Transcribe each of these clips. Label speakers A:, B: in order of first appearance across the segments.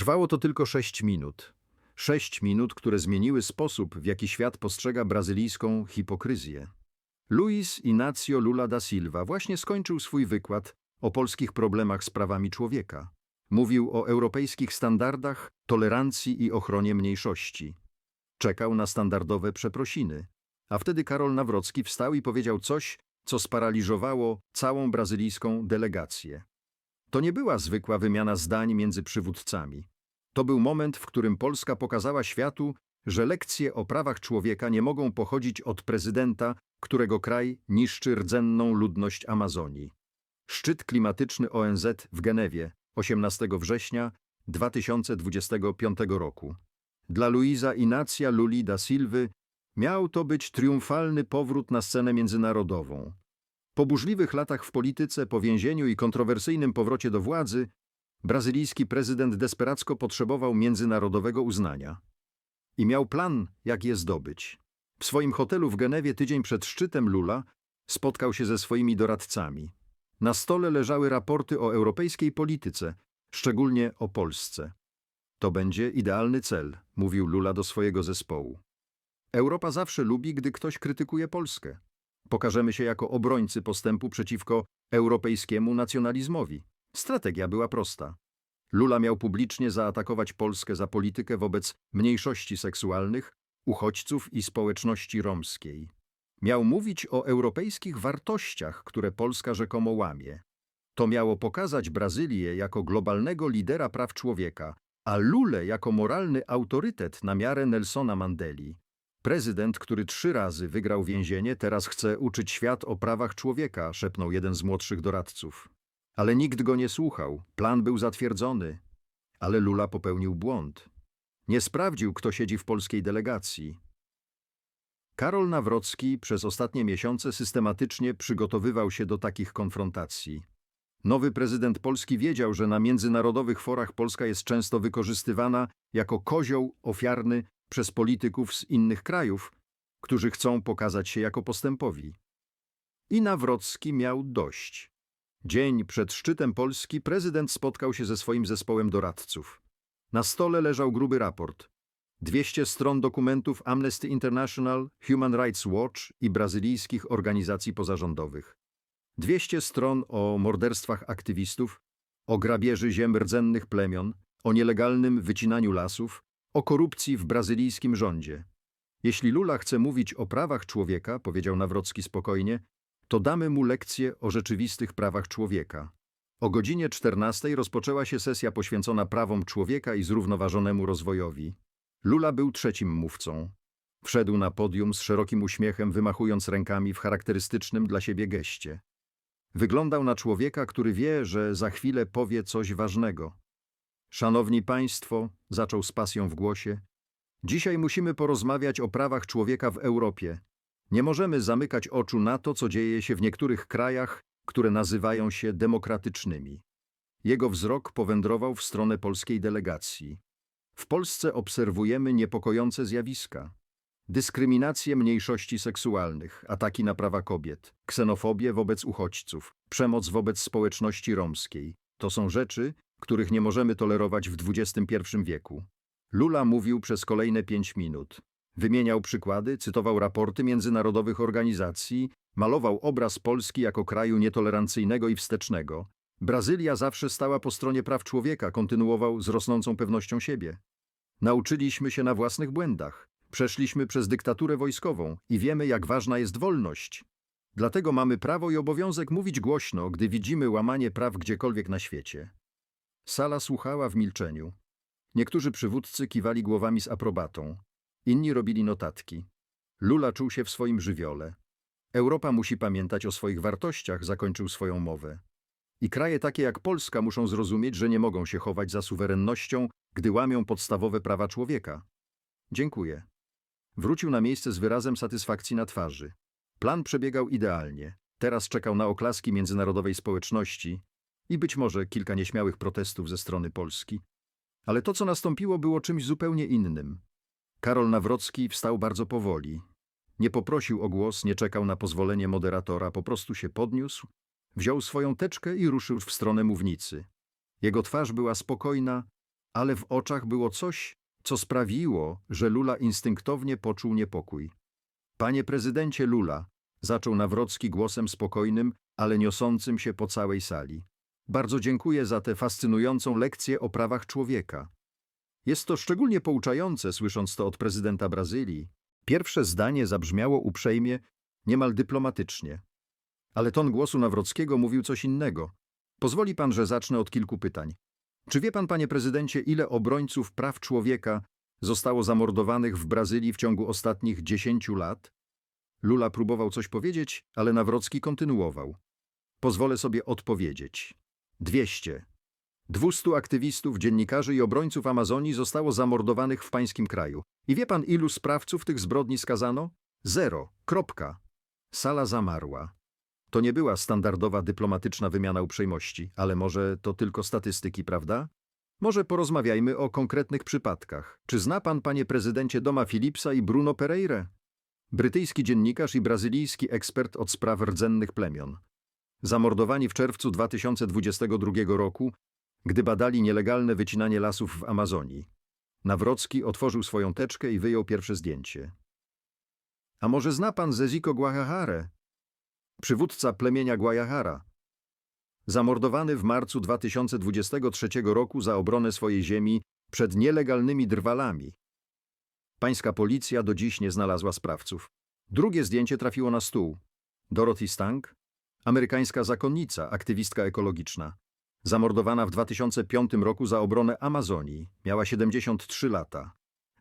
A: Trwało to tylko sześć minut. Sześć minut, które zmieniły sposób, w jaki świat postrzega brazylijską hipokryzję. Luis Inácio Lula da Silva właśnie skończył swój wykład o polskich problemach z prawami człowieka. Mówił o europejskich standardach, tolerancji i ochronie mniejszości. Czekał na standardowe przeprosiny. A wtedy Karol Nawrocki wstał i powiedział coś, co sparaliżowało całą brazylijską delegację. To nie była zwykła wymiana zdań między przywódcami. To był moment, w którym Polska pokazała światu, że lekcje o prawach człowieka nie mogą pochodzić od prezydenta, którego kraj niszczy rdzenną ludność Amazonii. Szczyt klimatyczny ONZ w Genewie 18 września 2025 roku. Dla Luisa Inacja Luli da Silvy miał to być triumfalny powrót na scenę międzynarodową. Po burzliwych latach w polityce, po więzieniu i kontrowersyjnym powrocie do władzy, brazylijski prezydent desperacko potrzebował międzynarodowego uznania. I miał plan, jak je zdobyć. W swoim hotelu w Genewie tydzień przed szczytem Lula spotkał się ze swoimi doradcami. Na stole leżały raporty o europejskiej polityce, szczególnie o Polsce. To będzie idealny cel, mówił Lula do swojego zespołu. Europa zawsze lubi, gdy ktoś krytykuje Polskę. Pokażemy się jako obrońcy postępu przeciwko europejskiemu nacjonalizmowi. Strategia była prosta. Lula miał publicznie zaatakować Polskę za politykę wobec mniejszości seksualnych, uchodźców i społeczności romskiej. Miał mówić o europejskich wartościach, które Polska rzekomo łamie. To miało pokazać Brazylię jako globalnego lidera praw człowieka, a Lulę jako moralny autorytet na miarę Nelsona Mandeli. Prezydent, który trzy razy wygrał więzienie, teraz chce uczyć świat o prawach człowieka, szepnął jeden z młodszych doradców. Ale nikt go nie słuchał, plan był zatwierdzony. Ale Lula popełnił błąd. Nie sprawdził, kto siedzi w polskiej delegacji. Karol Nawrocki przez ostatnie miesiące systematycznie przygotowywał się do takich konfrontacji. Nowy prezydent Polski wiedział, że na międzynarodowych forach Polska jest często wykorzystywana jako kozioł ofiarny przez polityków z innych krajów, którzy chcą pokazać się jako postępowi. I Nawrocki miał dość. Dzień przed szczytem Polski prezydent spotkał się ze swoim zespołem doradców. Na stole leżał gruby raport. 200 stron dokumentów Amnesty International, Human Rights Watch i brazylijskich organizacji pozarządowych. 200 stron o morderstwach aktywistów, o grabieży ziem rdzennych plemion, o nielegalnym wycinaniu lasów, o korupcji w brazylijskim rządzie. Jeśli Lula chce mówić o prawach człowieka, powiedział Nawrocki spokojnie, to damy mu lekcję o rzeczywistych prawach człowieka. O godzinie 14 rozpoczęła się sesja poświęcona prawom człowieka i zrównoważonemu rozwojowi. Lula był trzecim mówcą. Wszedł na podium z szerokim uśmiechem, wymachując rękami w charakterystycznym dla siebie geście. Wyglądał na człowieka, który wie, że za chwilę powie coś ważnego. Szanowni Państwo, zaczął z pasją w głosie, dzisiaj musimy porozmawiać o prawach człowieka w Europie. Nie możemy zamykać oczu na to, co dzieje się w niektórych krajach, które nazywają się demokratycznymi. Jego wzrok powędrował w stronę polskiej delegacji. W Polsce obserwujemy niepokojące zjawiska. Dyskryminację mniejszości seksualnych, ataki na prawa kobiet, ksenofobię wobec uchodźców, przemoc wobec społeczności romskiej. To są rzeczy, których nie możemy tolerować w XXI wieku. Lula mówił przez kolejne pięć minut. Wymieniał przykłady, cytował raporty międzynarodowych organizacji, malował obraz Polski jako kraju nietolerancyjnego i wstecznego. Brazylia zawsze stała po stronie praw człowieka, kontynuował z rosnącą pewnością siebie. Nauczyliśmy się na własnych błędach. Przeszliśmy przez dyktaturę wojskową i wiemy, jak ważna jest wolność. Dlatego mamy prawo i obowiązek mówić głośno, gdy widzimy łamanie praw gdziekolwiek na świecie. Sala słuchała w milczeniu. Niektórzy przywódcy kiwali głowami z aprobatą, inni robili notatki. Lula czuł się w swoim żywiole. Europa musi pamiętać o swoich wartościach, zakończył swoją mowę. I kraje takie jak Polska muszą zrozumieć, że nie mogą się chować za suwerennością, gdy łamią podstawowe prawa człowieka. Dziękuję. Wrócił na miejsce z wyrazem satysfakcji na twarzy. Plan przebiegał idealnie. Teraz czekał na oklaski międzynarodowej społeczności i być może kilka nieśmiałych protestów ze strony Polski. Ale to, co nastąpiło, było czymś zupełnie innym. Karol Nawrocki wstał bardzo powoli. Nie poprosił o głos, nie czekał na pozwolenie moderatora, po prostu się podniósł, wziął swoją teczkę i ruszył w stronę mównicy. Jego twarz była spokojna, ale w oczach było coś, co sprawiło, że Lula instynktownie poczuł niepokój. Panie prezydencie Lula, zaczął Nawrocki głosem spokojnym, ale niosącym się po całej sali. Bardzo dziękuję za tę fascynującą lekcję o prawach człowieka. Jest to szczególnie pouczające, słysząc to od prezydenta Brazylii. Pierwsze zdanie zabrzmiało uprzejmie, niemal dyplomatycznie. Ale ton głosu Nawrockiego mówił coś innego. Pozwoli pan, że zacznę od kilku pytań. Czy wie pan, panie prezydencie, ile obrońców praw człowieka zostało zamordowanych w Brazylii w ciągu ostatnich dziesięciu lat? Lula próbował coś powiedzieć, ale Nawrocki kontynuował. Pozwolę sobie odpowiedzieć. Dwieście. Dwustu aktywistów, dziennikarzy i obrońców Amazonii zostało zamordowanych w pańskim kraju. I wie pan, ilu sprawców tych zbrodni skazano? Zero. Kropka. Sala zamarła. To nie była standardowa dyplomatyczna wymiana uprzejmości, ale może to tylko statystyki, prawda? Może porozmawiajmy o konkretnych przypadkach. Czy zna pan, panie prezydencie, Doma Philipsa i Bruno Pereire? Brytyjski dziennikarz i brazylijski ekspert od spraw rdzennych plemion. Zamordowani w czerwcu 2022 roku, gdy badali nielegalne wycinanie lasów w Amazonii. Nawrocki otworzył swoją teczkę i wyjął pierwsze zdjęcie. A może zna pan Zeziko Guajajare? Przywódca plemienia Guajajara. Zamordowany w marcu 2023 roku za obronę swojej ziemi przed nielegalnymi drwalami. Pańska policja do dziś nie znalazła sprawców. Drugie zdjęcie trafiło na stół. Dorothy Stank, amerykańska zakonnica, aktywistka ekologiczna. Zamordowana w 2005 roku za obronę Amazonii. Miała 73 lata.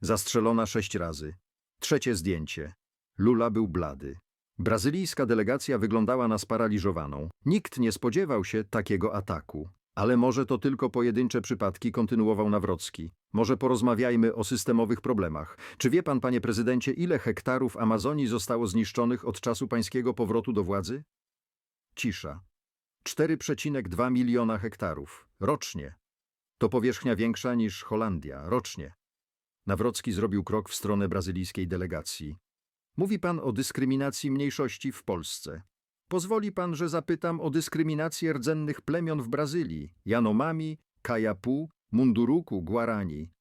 A: Zastrzelona sześć razy. Trzecie zdjęcie. Lula był blady. Brazylijska delegacja wyglądała na sparaliżowaną. Nikt nie spodziewał się takiego ataku. Ale może to tylko pojedyncze przypadki, kontynuował Nawrocki. Może porozmawiajmy o systemowych problemach. Czy wie pan, panie prezydencie, ile hektarów Amazonii zostało zniszczonych od czasu pańskiego powrotu do władzy? Cisza. 4,2 miliona hektarów. Rocznie. To powierzchnia większa niż Holandia. Rocznie. Nawrocki zrobił krok w stronę brazylijskiej delegacji. Mówi pan o dyskryminacji mniejszości w Polsce. Pozwoli pan, że zapytam o dyskryminację rdzennych plemion w Brazylii, Janomami, Kajapu, Munduruku, Guarani.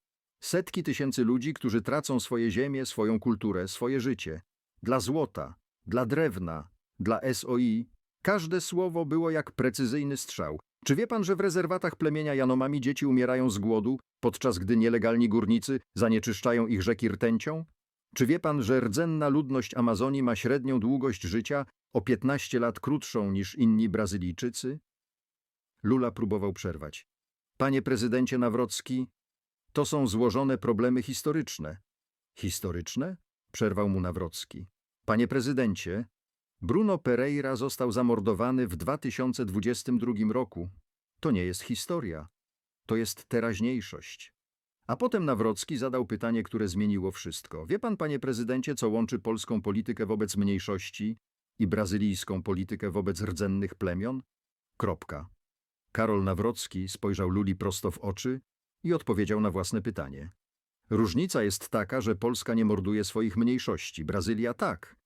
A: Setki tysięcy ludzi, którzy tracą swoje ziemię, swoją kulturę, swoje życie. Dla złota, dla drewna, dla SOI. Każde słowo było jak precyzyjny strzał. Czy wie pan, że w rezerwatach plemienia Janomami dzieci umierają z głodu, podczas gdy nielegalni górnicy zanieczyszczają ich rzeki rtęcią? Czy wie pan, że rdzenna ludność Amazonii ma średnią długość życia o 15 lat krótszą niż inni Brazylijczycy? Lula próbował przerwać. Panie prezydencie Nawrocki, to są złożone problemy historyczne. Historyczne? Przerwał mu Nawrocki. Panie prezydencie, Bruno Pereira został zamordowany w 2022 roku. To nie jest historia. To jest teraźniejszość. A potem Nawrocki zadał pytanie, które zmieniło wszystko. Wie pan, panie prezydencie, co łączy polską politykę wobec mniejszości i brazylijską politykę wobec rdzennych plemion? Kropka. Karol Nawrocki spojrzał Luli prosto w oczy i odpowiedział na własne pytanie. Różnica jest taka, że Polska nie morduje swoich mniejszości, Brazylia tak.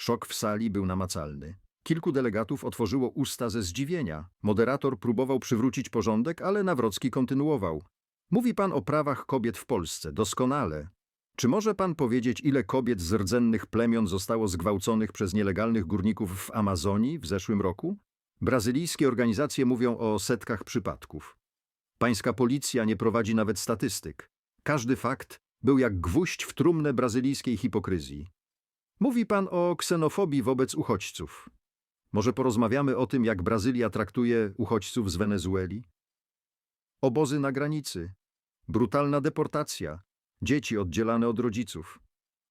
A: Szok w sali był namacalny. Kilku delegatów otworzyło usta ze zdziwienia. Moderator próbował przywrócić porządek, ale Nawrocki kontynuował. Mówi pan o prawach kobiet w Polsce, doskonale. Czy może pan powiedzieć, ile kobiet z rdzennych plemion zostało zgwałconych przez nielegalnych górników w Amazonii w zeszłym roku? Brazylijskie organizacje mówią o setkach przypadków. Pańska policja nie prowadzi nawet statystyk. Każdy fakt był jak gwóźdź w trumnę brazylijskiej hipokryzji. Mówi pan o ksenofobii wobec uchodźców. Może porozmawiamy o tym, jak Brazylia traktuje uchodźców z Wenezueli? Obozy na granicy, brutalna deportacja, dzieci oddzielane od rodziców.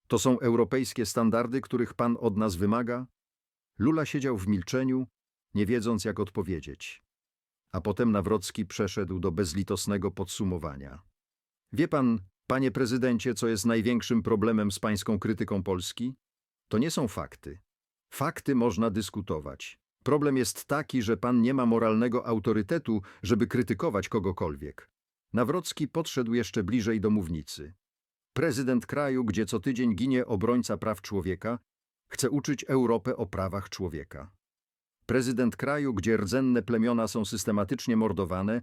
A: To są europejskie standardy, których pan od nas wymaga? Lula siedział w milczeniu, nie wiedząc jak odpowiedzieć. A potem Nawrocki przeszedł do bezlitosnego podsumowania. Wie pan, panie prezydencie, co jest największym problemem z pańską krytyką Polski? To nie są fakty. Fakty można dyskutować. Problem jest taki, że pan nie ma moralnego autorytetu, żeby krytykować kogokolwiek. Nawrocki podszedł jeszcze bliżej do mównicy. Prezydent kraju, gdzie co tydzień ginie obrońca praw człowieka, chce uczyć Europę o prawach człowieka. Prezydent kraju, gdzie rdzenne plemiona są systematycznie mordowane,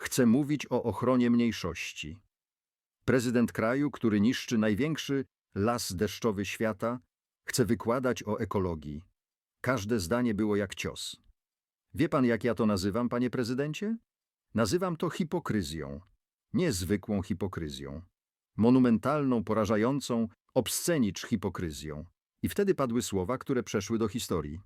A: chce mówić o ochronie mniejszości. Prezydent kraju, który niszczy największy las deszczowy świata, chce wykładać o ekologii. Każde zdanie było jak cios. Wie pan, jak ja to nazywam, panie prezydencie? Nazywam to hipokryzją. Niezwykłą hipokryzją. Monumentalną, porażającą, obscenicz hipokryzją. I wtedy padły słowa, które przeszły do historii.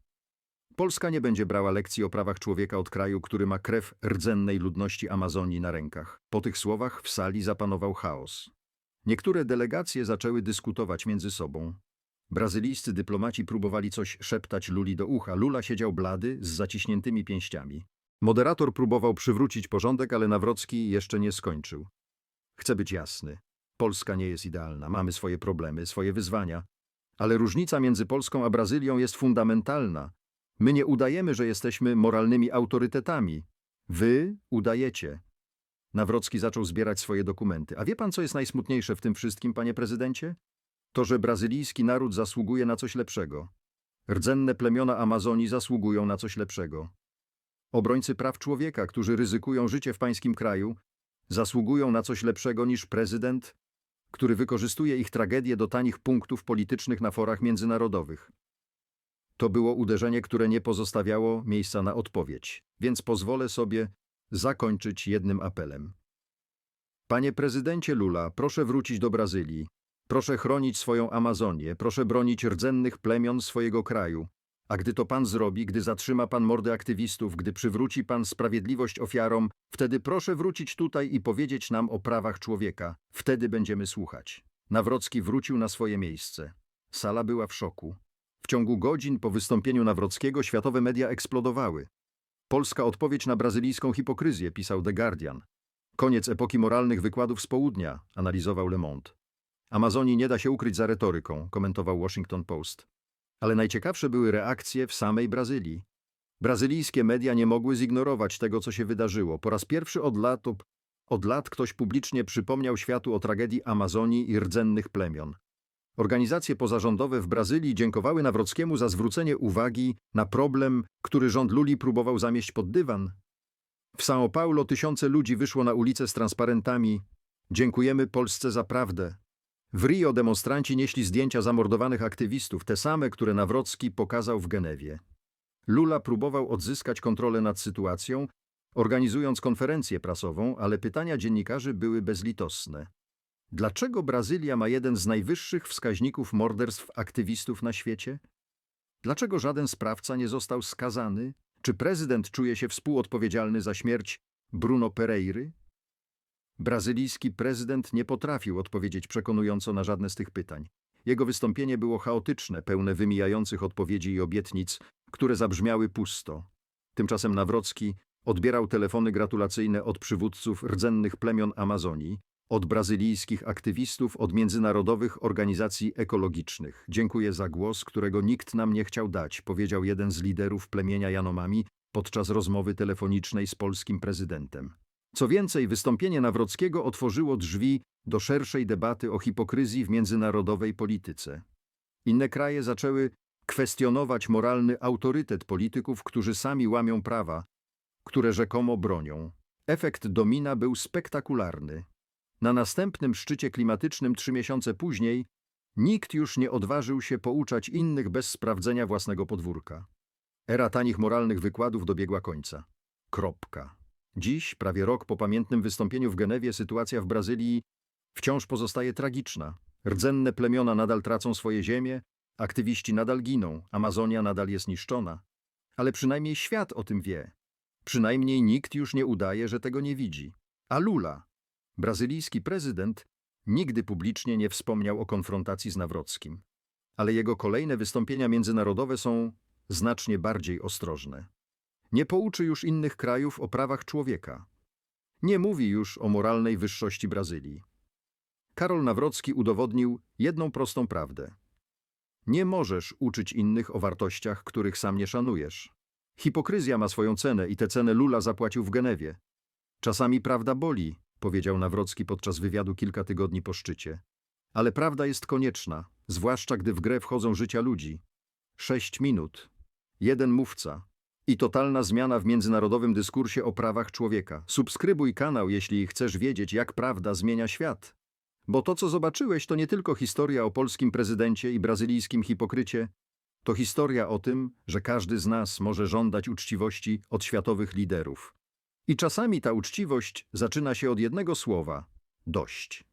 A: Polska nie będzie brała lekcji o prawach człowieka od kraju, który ma krew rdzennej ludności Amazonii na rękach. Po tych słowach w sali zapanował chaos. Niektóre delegacje zaczęły dyskutować między sobą. Brazylijscy dyplomaci próbowali coś szeptać Luli do ucha. Lula siedział blady, z zaciśniętymi pięściami. Moderator próbował przywrócić porządek, ale Nawrocki jeszcze nie skończył. Chcę być jasny. Polska nie jest idealna, mamy swoje problemy, swoje wyzwania. Ale różnica między Polską a Brazylią jest fundamentalna. My nie udajemy, że jesteśmy moralnymi autorytetami. Wy udajecie. Nawrocki zaczął zbierać swoje dokumenty. A wie pan, co jest najsmutniejsze w tym wszystkim, panie prezydencie? To, że brazylijski naród zasługuje na coś lepszego. Rdzenne plemiona Amazonii zasługują na coś lepszego. Obrońcy praw człowieka, którzy ryzykują życie w pańskim kraju, zasługują na coś lepszego niż prezydent, który wykorzystuje ich tragedię do tanich punktów politycznych na forach międzynarodowych. To było uderzenie, które nie pozostawiało miejsca na odpowiedź, więc pozwolę sobie zakończyć jednym apelem. Panie prezydencie Lula, proszę wrócić do Brazylii. Proszę chronić swoją Amazonię, proszę bronić rdzennych plemion swojego kraju. A gdy to pan zrobi, gdy zatrzyma pan mordy aktywistów, gdy przywróci pan sprawiedliwość ofiarom, wtedy proszę wrócić tutaj i powiedzieć nam o prawach człowieka. Wtedy będziemy słuchać. Nawrocki wrócił na swoje miejsce. Sala była w szoku. W ciągu godzin po wystąpieniu Nawrockiego światowe media eksplodowały. Polska odpowiedź na brazylijską hipokryzję, pisał The Guardian. Koniec epoki moralnych wykładów z południa, analizował Le Monde. Amazonii nie da się ukryć za retoryką, komentował Washington Post. Ale najciekawsze były reakcje w samej Brazylii. Brazylijskie media nie mogły zignorować tego, co się wydarzyło. Po raz pierwszy od lat, od lat ktoś publicznie przypomniał światu o tragedii Amazonii i rdzennych plemion. Organizacje pozarządowe w Brazylii dziękowały Nawrockiemu za zwrócenie uwagi na problem, który rząd Luli próbował zamieść pod dywan. W São Paulo tysiące ludzi wyszło na ulicę z transparentami Dziękujemy Polsce za prawdę. W Rio demonstranci nieśli zdjęcia zamordowanych aktywistów, te same, które Nawrocki pokazał w Genewie. Lula próbował odzyskać kontrolę nad sytuacją, organizując konferencję prasową, ale pytania dziennikarzy były bezlitosne. Dlaczego Brazylia ma jeden z najwyższych wskaźników morderstw aktywistów na świecie? Dlaczego żaden sprawca nie został skazany? Czy prezydent czuje się współodpowiedzialny za śmierć Bruno Pereiry? Brazylijski prezydent nie potrafił odpowiedzieć przekonująco na żadne z tych pytań. Jego wystąpienie było chaotyczne, pełne wymijających odpowiedzi i obietnic, które zabrzmiały pusto. Tymczasem Nawrocki odbierał telefony gratulacyjne od przywódców rdzennych plemion Amazonii, od brazylijskich aktywistów, od międzynarodowych organizacji ekologicznych. Dziękuję za głos, którego nikt nam nie chciał dać, powiedział jeden z liderów plemienia Janomami podczas rozmowy telefonicznej z polskim prezydentem. Co więcej, wystąpienie Nawrockiego otworzyło drzwi do szerszej debaty o hipokryzji w międzynarodowej polityce. Inne kraje zaczęły kwestionować moralny autorytet polityków, którzy sami łamią prawa, które rzekomo bronią. Efekt domina był spektakularny. Na następnym szczycie klimatycznym trzy miesiące później nikt już nie odważył się pouczać innych bez sprawdzenia własnego podwórka. Era tanich moralnych wykładów dobiegła końca. Kropka. Dziś, prawie rok po pamiętnym wystąpieniu w Genewie, sytuacja w Brazylii wciąż pozostaje tragiczna. Rdzenne plemiona nadal tracą swoje ziemie, aktywiści nadal giną, Amazonia nadal jest niszczona. Ale przynajmniej świat o tym wie. Przynajmniej nikt już nie udaje, że tego nie widzi. A Lula, brazylijski prezydent, nigdy publicznie nie wspomniał o konfrontacji z Nawrockim. Ale jego kolejne wystąpienia międzynarodowe są znacznie bardziej ostrożne. Nie pouczy już innych krajów o prawach człowieka. Nie mówi już o moralnej wyższości Brazylii. Karol Nawrocki udowodnił jedną prostą prawdę. Nie możesz uczyć innych o wartościach, których sam nie szanujesz. Hipokryzja ma swoją cenę i tę cenę Lula zapłacił w Genewie. Czasami prawda boli, powiedział Nawrocki podczas wywiadu kilka tygodni po szczycie. Ale prawda jest konieczna, zwłaszcza gdy w grę wchodzą życia ludzi. Sześć minut. Jeden mówca. I totalna zmiana w międzynarodowym dyskursie o prawach człowieka. Subskrybuj kanał, jeśli chcesz wiedzieć, jak prawda zmienia świat. Bo to, co zobaczyłeś, to nie tylko historia o polskim prezydencie i brazylijskim hipokrycie, to historia o tym, że każdy z nas może żądać uczciwości od światowych liderów. I czasami ta uczciwość zaczyna się od jednego słowa dość.